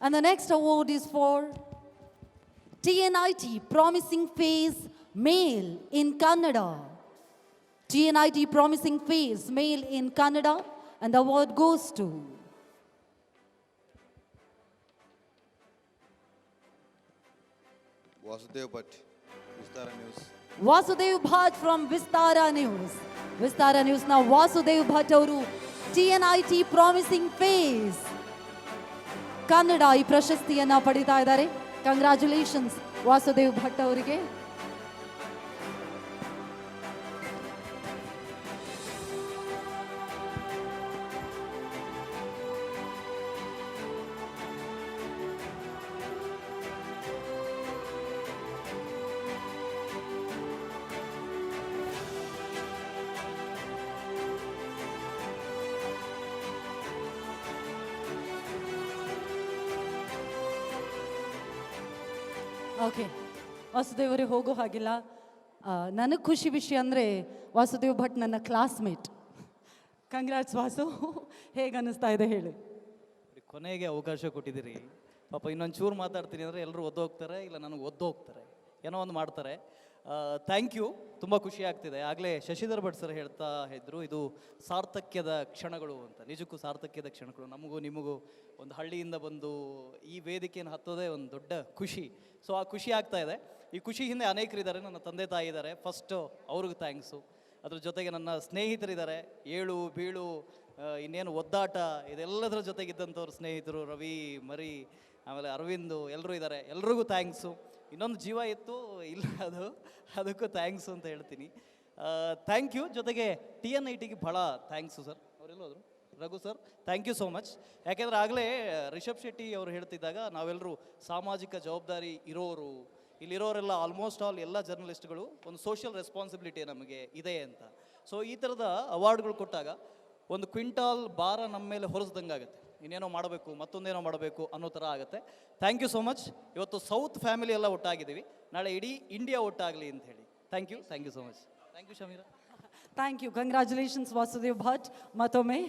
And the next award is for TNIT Promising Face Male in Kannada. TNIT Promising Face Male in Kannada. And the award goes to Vasudev Bhat Vistara news Vasudev Bhatt from Vistara News. Vistara News now Vasudev Bhatt ಅವರು TNIT Promising Face Kannada ಈ ಪ್ರಶಸ್ತಿಯನ್ನ ಪಡಿತಾ ಇದ್ದಾರೆ. Congratulations Vasudev Bhat ಅವರಿಗೆ. Okay ವಾಸುದೇವರಿಗೆ ಹೋಗೋ ಹಾಗಿಲ್ಲ. ನನಗೆ ಖುಷಿ ವಿಷಯ ಅಂದರೆ ವಾಸುದೇವ್ ಭಟ್ ನನ್ನ ಕ್ಲಾಸ್ಮೇಟ್ ಕಂಗ್ರಾಟ್ಸ್ ವಾಸು. ಹೇಗೆ ಅನ್ನಿಸ್ತಾ ಇದೆ ಹೇಳಿ. ಕೊನೆಗೆ ಅವಕಾಶ ಕೊಟ್ಟಿದ್ದೀರಿ. ಪಾಪ ಇನ್ನೊಂದು ಚೂರು ಮಾತಾಡ್ತೀನಿ ಅಂದರೆ ಎಲ್ಲರೂ ಒದ್ದು ಹೋಗ್ತಾರೆ, ಇಲ್ಲ ನನಗೆ ಒದ್ದು ಏನೋ ಒಂದು ಮಾಡ್ತಾರೆ ಥ್ಯಾಂಕ್ ಯು ತುಂಬ ಖುಷಿ ಆಗ್ತಿದೆ. ಆಗಲೇ ಶಶಿಧರ್ ಭಟ್ ಸರ್ ಹೇಳ್ತಾ ಇದ್ರು, ಇದು ಸಾರ್ಥಕ್ಯದ ಕ್ಷಣಗಳು ಅಂತ. ನಿಜಕ್ಕೂ ಸಾರ್ಥಕ್ಯದ ಕ್ಷಣಗಳು. ನಮಗೂ ನಿಮಗೂ ಒಂದು ಹಳ್ಳಿಯಿಂದ ಬಂದು ಈ ವೇದಿಕೆಯನ್ನು ಹತ್ತೋದೇ ಒಂದು ದೊಡ್ಡ ಖುಷಿ. ಸೊ ಆ ಖುಷಿ ಆಗ್ತಾ ಇದೆ. ಈ ಖುಷಿ ಹಿಂದೆ ಅನೇಕರಿದ್ದಾರೆ. ನನ್ನ ತಂದೆ ತಾಯಿ ಇದ್ದಾರೆ. ಫಸ್ಟು ಅವ್ರಿಗೆ ಥ್ಯಾಂಕ್ಸು ಅದ್ರ ಜೊತೆಗೆ ನನ್ನ ಸ್ನೇಹಿತರಿದ್ದಾರೆ. ಏಳು, ಬೀಳು ಇನ್ನೇನು ಒದ್ದಾಟ, ಇದೆಲ್ಲದರ ಜೊತೆಗಿದ್ದಂಥವ್ರು ಸ್ನೇಹಿತರು ರವಿ, ಮರಿ ಆಮೇಲೆ ಅರವಿಂದು ಎಲ್ಲರೂ ಇದ್ದಾರೆ ಎಲ್ರಿಗೂ ಥ್ಯಾಂಕ್ಸು ಇನ್ನೊಂದು ಜೀವ ಇತ್ತು, ಇಲ್ಲ ಅದು. ಅದಕ್ಕೂ ಥ್ಯಾಂಕ್ಸು ಅಂತ ಹೇಳ್ತೀನಿ. ಥ್ಯಾಂಕ್ ಯು ಜೊತೆಗೆ ಟಿ ಎನ್ ಐ ಟಿಗೆ ಭಾಳ thanks sir ಅವರೆಲ್ಲೋದ್ರು Raghu sir thank you so much ಯಾಕೆಂದರೆ ಆಗಲೇ ರಿಷಬ್ ಶೆಟ್ಟಿ ಅವರು ಹೇಳ್ತಿದ್ದಾಗ ನಾವೆಲ್ಲರೂ ಸಾಮಾಜಿಕ ಜವಾಬ್ದಾರಿ ಇರೋರು. ಇಲ್ಲಿರೋರೆಲ್ಲ ಆಲ್ಮೋಸ್ಟ್ ಆಲ್ ಎಲ್ಲ ಜರ್ನಲಿಸ್ಟ್ಗಳು ಒಂದು ಸೋಷಿಯಲ್ ರೆಸ್ಪಾನ್ಸಿಬಿಲಿಟಿ ನಮಗೆ ಇದೆ ಅಂತ. ಸೊ ಈ ಥರದ ಅವಾರ್ಡ್ಗಳು ಕೊಟ್ಟಾಗ ಒಂದು ಕ್ವಿಂಟಾಲ್ ಭಾರ ನಮ್ಮ ಮೇಲೆ ಹೊರಿಸ್ದಂಗಾಗುತ್ತೆ. ಇನ್ನೇನೋ ಮಾಡಬೇಕು, ಮತ್ತೊಂದೇನೋ ಮಾಡಬೇಕು ಅನ್ನೋ ಥರ ಆಗುತ್ತೆ. ಥ್ಯಾಂಕ್ ಯು ಸೋ ಮಚ್ ಇವತ್ತು ಸೌತ್ ಫ್ಯಾಮಿಲಿ ಎಲ್ಲ ಒಟ್ಟಾಗಿದ್ದೀವಿ. ನಾಳೆ ಇಡೀ ಇಂಡಿಯಾ ಒಟ್ಟಾಗಲಿ ಅಂತ ಹೇಳಿ. Thank you thank you so much thank you Shamira thank you congratulations Vasudev Bhat ಮತ್ತೊಮ್ಮೆ